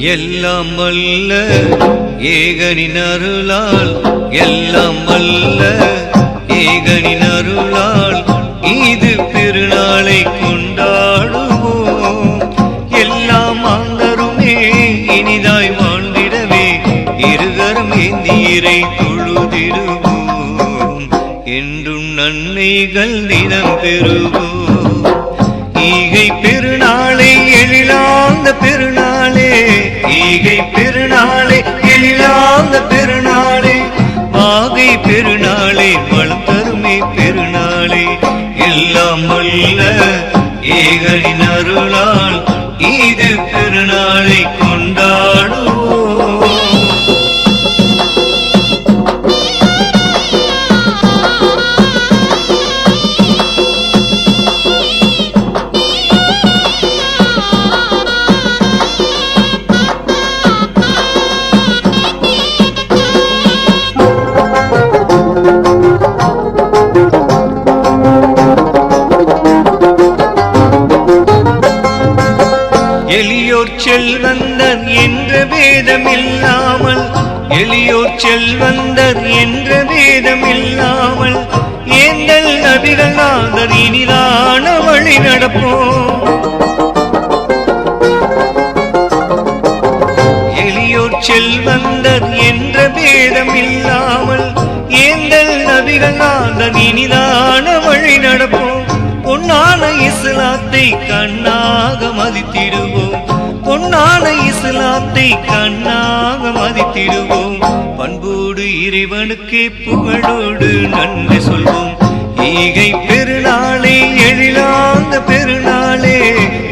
எல்லாம் வல்ல ஏகனின் அருளால் எல்லாம் வல்ல ஏகனின் அருளால் இது பெருநாளை கொண்டாடுவோம். எல்லாம் ஆந்தருமே இனிதாய் வாழ்ந்திடவே இருகரம் ஏந்தியரை தொழுதிடுவோம். என்றும் நன்மைகள் தினம் பெறுவோம். ஈகை பெருநாளை எழிலாந்த பெருநாளே ஈகை பெருநாளே எழிலாந்த பெருநாளே மாகை பெருநாளே வளம் தருமே பெருநாளே. எல்லாம் அல்ல ஏகனின் அருளால் இது பெருநாளை எளியோர் செல்வந்தர் என்ற வேதமில்லாமல் எளியோர் செல்வந்தர் என்ற வேதமில்லாமல் ஏந்தல் நபிகள் நாதர் இனிதான வழி நடப்போம். எளியோர் செல்வந்தர் என்ற வேதமில்லாமல் ஏந்தல் நபிகள் இனிதான வழி நடப்போம். பொன்னான இஸ்லாத்தை கண்ணாக மதித்திடுவோம். பொன்னான இஸ்லாத்தை கண்ணாக மதித்திடுவோம். பண்போடு இறைவனுக்கே புகழோடு நன்றி சொல்வோம். ஈகை பெருநாளே எழிலாந்த பெருநாளே.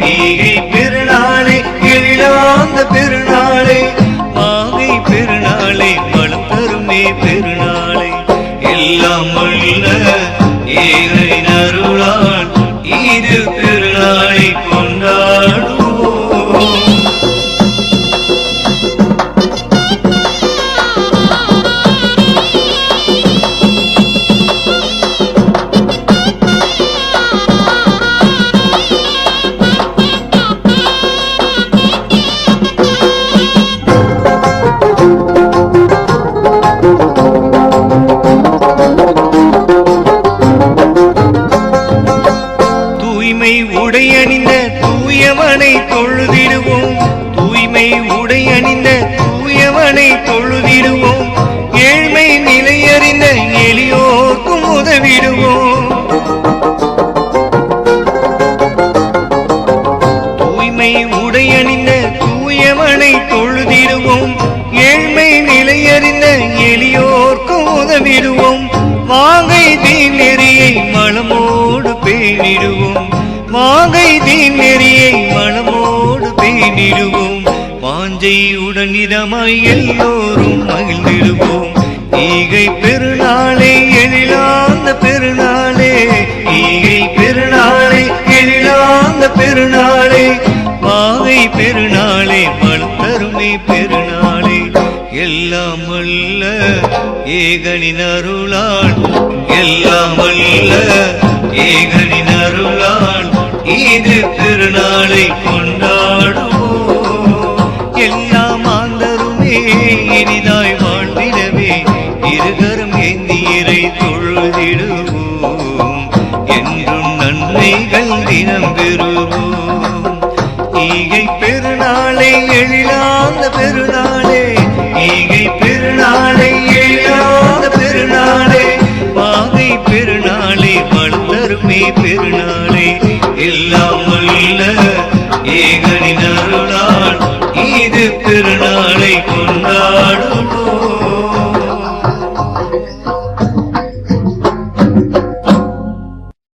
ஈகை பெருநாளே எழிலாந்த பெருநாளே. மாகை பெருநாளே பலம் தருமே பெருநாளே. எல்லாம் உள்ள ஏகரின் அருளால் இது தூயவனை தொழுதிடுவோம். தூய்மை உடை அணிந்த தூயவனை தொழுதிடுவோம். ஏழ்மை நிலையறிந்த எளியோர்க்கும் உதவிடுவோம். தூய்மை உடை அணிந்த தூயவனை தொழுதிடுவோம். ஏழ்மை நிலையறிந்த எளியோர்க்கும் உதவிடுவோம். வாங்கை தீ நெறியை மனமோடு பேணிடுவோம். மாகை தீன் நெறியை மனமோடு பேணிடுவோம் வாஞ்சையுடன் இதமாய் எல்லோரும் மகிழ்ந்திடுவோம். ஈகை பெருநாளே எழிலாந்த பெருநாளே. ஈகை பெருநாளே எழிலாந்த பெருநாளே. மாவை பெருநாளே மனத்தருமை பெருநாளே. எல்லாம் அல்ல ஏகனின் அருளால் எல்லாம் அல்ல ஏக இனிதாய் வாழ்ந்திடவே இருகரம் ஏந்தியரை தொழுதிடுவோம். என்றும் நன்மைகள் தினம் பெறுவோம். ஈகை பெருநாளை எழிலாந்த பெருநாளே ஈகை பெருநாளை எழிலாந்த பெருநாளே. பாகை பெருநாளே வளர்த்தருமே பெருநாளே. எல்லாம் அல்ல ஏகனின் அருளால் இது பெருநாளை கொண்டாடுவோம்